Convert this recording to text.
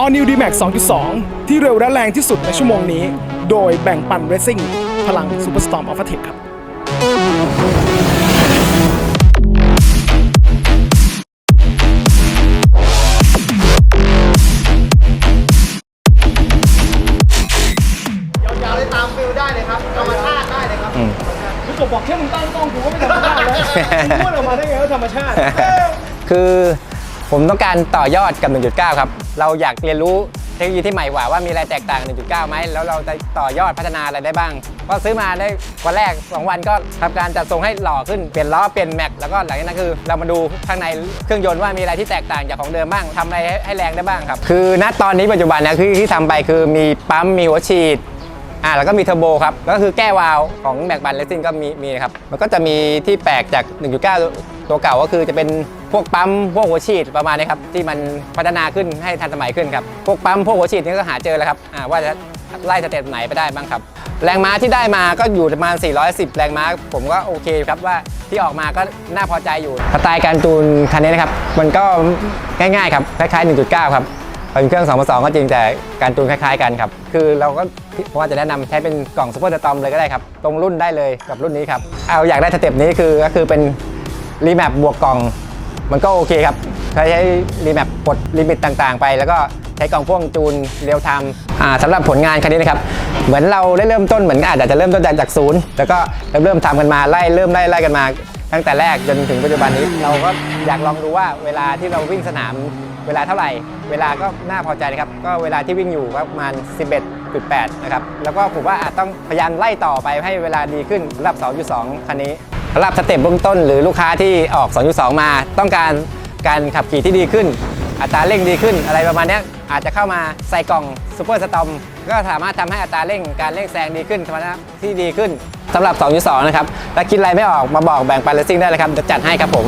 All New D-Max 2.2 ที่เร็วและแรงที่สุดในชั่วโมงนี้ โดยแบ่งปันเรซิ่งพลัง Superstorm Alpha Tech ครับ ยาวๆเลยตามฟิลได้เลยครับธรรมชาติได้เลยครับ คือผมบอกแค่มึงตั้งกล้องกูก็ไม่ธรรมชาติแล้ว มึงพูดออกมาได้ไงว่าธรรมชาติ คือ ผมต้องการต่อยอดกับ 1.9 ครับ เราอยากเรียนรู้เทคโนโลยีที่ใหม่กว่าว่ามีอะไรแตกต่าง 1.9 ไหม แล้วเราจะต่อยอดพัฒนาอะไรได้บ้าง ก็ซื้อมาได้วันแรก 2 วันก็ทำการจัดทรงให้หล่อขึ้น เปลี่ยนล้อ เปลี่ยนแม็ก แล้วก็หลังจากนั้นคือ เรามาดูข้างในเครื่องยนต์ว่ามีอะไรที่แตกต่างจากของเดิมบ้างทำอะไรให้ให้แรงได้บ้างครับ คือณตอนนี้ปัจจุบันเนะคือที่ทำไปคือมีปั๊ม มีหัวฉีดอ่าแล้วก็มีเทอร์โบครับก็คือแก้วาล์วของแม็กบันเลสซิ่งก็มีมีนะครับ มันก็จะมีที่แปลกจาก 1.9 ตัวเก่าก็คือจะเป็น พวกปั๊มพวกหัวฉีดประมาณนี้ครับที่มันพัฒนาขึ้นให้ทันสมัยขึ้นครับพวกปั๊มพวกหัวฉีดนี่ก็หาเจอแล้วครับว่าจะไล่สเต็ปไหนไปได้บ้างครับ แรงม้าที่ได้มาก็อยู่ประมาณ 410 แรงม้า ผมก็โอเคครับว่าที่ออกมาก็น่าพอใจอยู่สไตล์การจูนคันนี้นะครับ มันก็ง่ายๆครับคล้ายๆ 1.9 ครับเป็นเครื่อง2 2ก็จริงแต่การจูนคล้ายๆกันครับ คือเราก็ผมว่าจะแนะนำใช้เป็นกล่องซูเปอร์ตอมเลยก็ได้ครับ ตรงรุ่นได้เลยกับรุ่นนี้ครับเอาอยากได้สเต็ปนี้คือก็คือเป็นรีแมปบวกกล่อง มันก็โอเคครับใช้ใช้รีแมปปลดลิมิตต่างๆ ไป แล้วก็ใช้กล่องพ่วงจูนเรียวไทม์สำหรับผลงานคันนี้นะครับ เหมือนเราได้เริ่มต้นเหมือนอาจจะเริ่มต้นจากจากศูนย์แล้วก็เริ่มเริ่มทำกันมาไล่เริ่มไล่ไล่กันมา ตั้งแต่แรกจนถึงปัจจุบันนี้ เราก็อยากลองดูว่าเวลาที่เราวิ่งสนามเวลาเท่าไหร่ เวลาก็น่าพอใจนะครับ ก็เวลาที่วิ่งอยู่ก็ประมาณ 11.8 นะครับ แล้วก็ผมว่าอาจต้องพยายามไล่ต่อไปให้เวลาดีขึ้นสำหรับ 2.2 คันนี้ สำหรับสเต็ปเบื้องต้น หรือลูกค้าที่ออก2.2มา ต้องการการขับขี่ที่ดีขึ้น อัตราเร่งดีขึ้นอะไรประมาณนี้อาจจะเข้ามาใส่กล่องซูเปอร์สตอมก็สามารถทำให้อัตราเร่งการเร่งแซงดีขึ้นสมรรถนะที่ดีขึ้นสำหรับ 2.2 นะครับถ้าคิดอะไรไม่ออกมาบอกแบ่งปันเลสซิ่งได้เลยครับจะจัดให้ครับผม